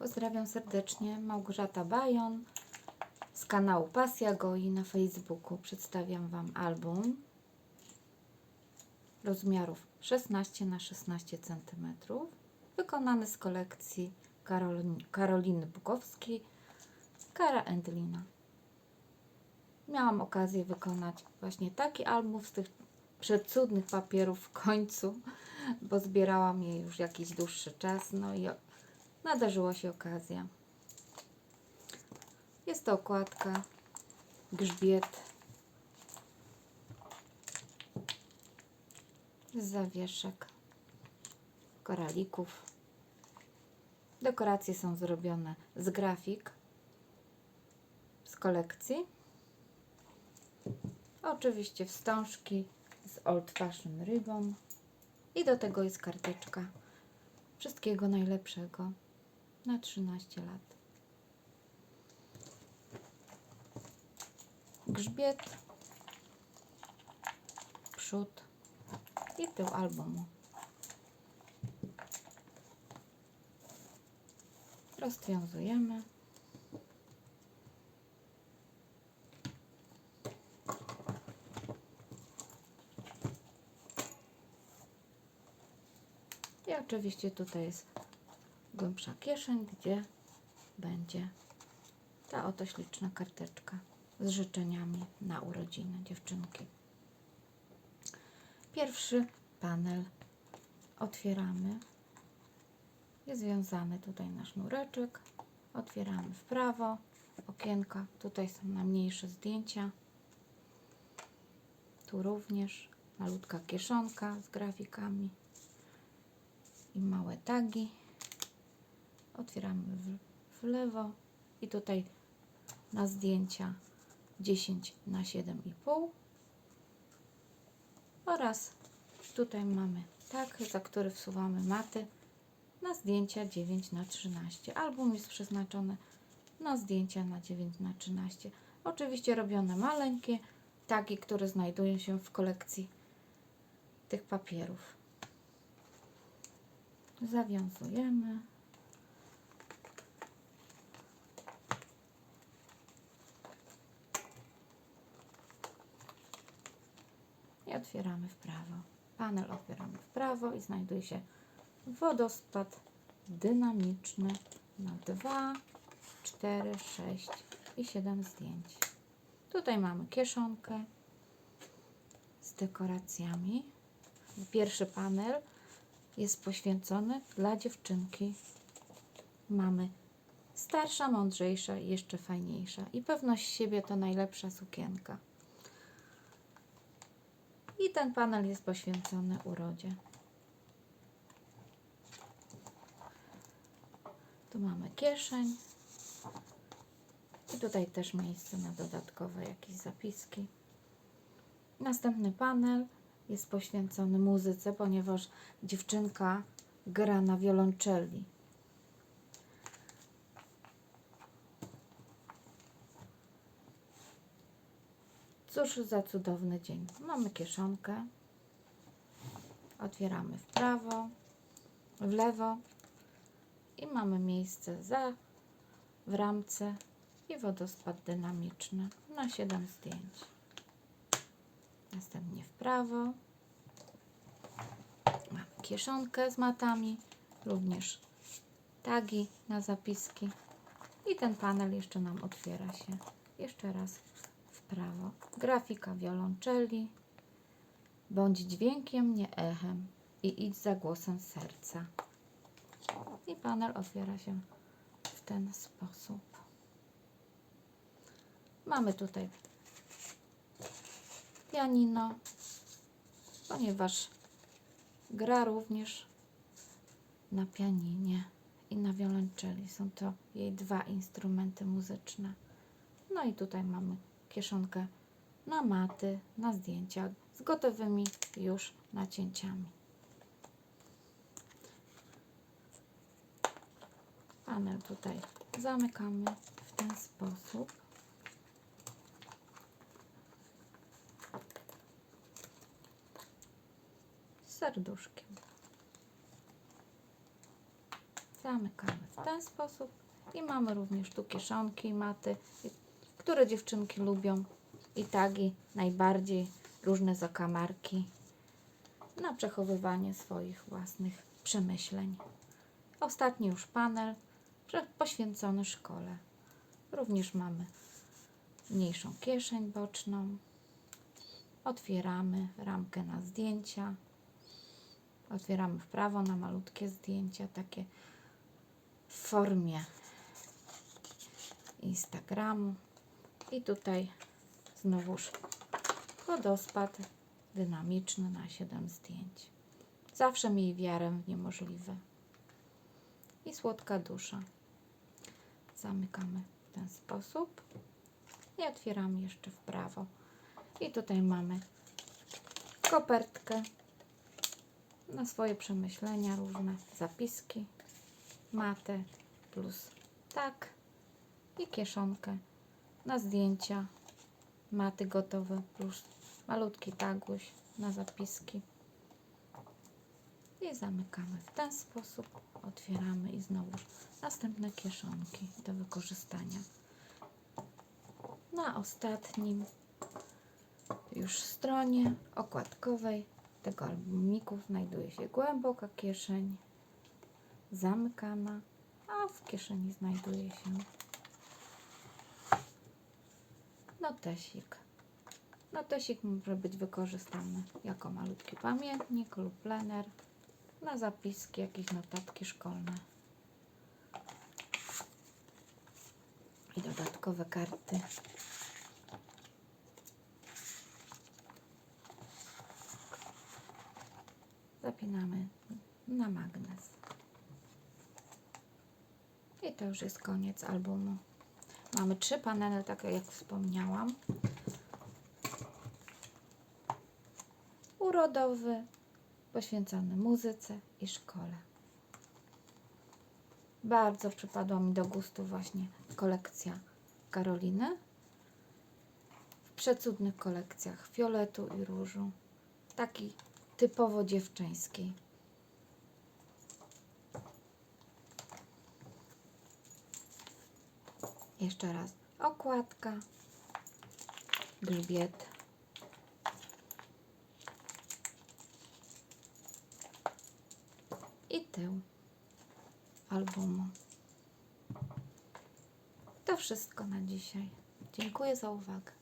Pozdrawiam serdecznie. Małgorzata Bajon z kanału Pasja Goi na Facebooku. Przedstawiam Wam album rozmiarów 16 na 16 cm wykonany z kolekcji Karolin, Karoliny Bukowskiej Kara Endlina. Miałam okazję wykonać właśnie taki album z tych przecudnych papierów w końcu, bo zbierałam je już jakiś dłuższy czas, no i nadarzyła się okazja. Jest to okładka, grzbiet, zawieszek, koralików. Dekoracje są zrobione z grafik z kolekcji. Oczywiście wstążki z Old Fashion Ribbon i do tego jest karteczka. Wszystkiego najlepszego na 13 lat. Grzbiet, przód i tył albumu. Rozwiązujemy. I oczywiście tutaj jest głębsza kieszeń, gdzie będzie ta oto śliczna karteczka z życzeniami na urodziny dziewczynki. Pierwszy panel otwieramy. Jest związany tutaj na sznureczek. Otwieramy w prawo. Okienka. Tutaj są na mniejsze zdjęcia. Tu również malutka kieszonka z grafikami i małe tagi. Otwieramy w, w lewo i tutaj na zdjęcia 10 na 7,5 oraz tutaj mamy tak, za który wsuwamy maty na zdjęcia 9 na 13 Album jest przeznaczony na zdjęcia na 9 na 13 Oczywiście robione maleńkie tagi, które znajdują się w kolekcji tych papierów. Zawiązujemy. Otwieramy w prawo. Panel otwieramy w prawo i znajduje się wodospad dynamiczny na 2, 4, 6 i 7 zdjęć. Tutaj mamy kieszonkę z dekoracjami. Pierwszy panel jest poświęcony dla dziewczynki. Mamy starsza, mądrzejsza i jeszcze fajniejsza. I pewność siebie to najlepsza sukienka. I ten panel jest poświęcony urodzie. Tu mamy kieszeń. I tutaj też miejsce na dodatkowe jakieś zapiski. Następny panel jest poświęcony muzyce, ponieważ dziewczynka gra na wiolonczeli. Cóż za cudowny dzień. Mamy kieszonkę. Otwieramy w prawo, w lewo i mamy miejsce za w ramce i wodospad dynamiczny na 7 zdjęć. Następnie w prawo. Mamy kieszonkę z matami, również tagi na zapiski. I ten panel jeszcze nam otwiera się. Jeszcze raz prawo. Grafika wiolonczeli. Bądź dźwiękiem, nie echem. I idź za głosem serca. I panel otwiera się w ten sposób. Mamy tutaj pianino, ponieważ gra również na pianinie i na wiolonczeli. Są to jej dwa instrumenty muzyczne. No i tutaj mamy kieszonkę na maty, na zdjęcia z gotowymi już nacięciami. Panel tutaj zamykamy w ten sposób. Z serduszkiem. Zamykamy w ten sposób. I mamy również tu kieszonki, maty, które dziewczynki lubią. I tagi najbardziej, różne zakamarki na przechowywanie swoich własnych przemyśleń. Ostatni już panel poświęcony szkole. Również mamy mniejszą kieszeń boczną. Otwieramy ramkę na zdjęcia. Otwieramy w prawo na malutkie zdjęcia, takie w formie Instagramu. I tutaj znowuż wodospad dynamiczny na 7 zdjęć. Zawsze miej wiarę w niemożliwe. I słodka dusza. Zamykamy w ten sposób i otwieramy jeszcze w prawo. I tutaj mamy kopertkę na swoje przemyślenia, różne zapiski, matę plus tak i kieszonkę na zdjęcia, maty gotowe plus malutki taguś na zapiski. I zamykamy w ten sposób. Otwieramy i znowu następne kieszonki do wykorzystania. Na ostatnim już stronie okładkowej tego albumiku znajduje się głęboka kieszeń zamykana, a w kieszeni znajduje się notesik. Notesik może być wykorzystany jako malutki pamiętnik lub plener na zapiski, jakieś notatki szkolne. I dodatkowe karty. Zapinamy na magnes. I to już jest koniec albumu. Mamy trzy panele, tak jak wspomniałam. Urodowy, poświęcony muzyce i szkole. Bardzo przypadła mi do gustu właśnie kolekcja Karoliny. W przecudnych kolekcjach fioletu i różu. Taki typowo dziewczyńskiej. Jeszcze raz okładka, grzbiet. I tył albumu. To wszystko na dzisiaj. Dziękuję za uwagę.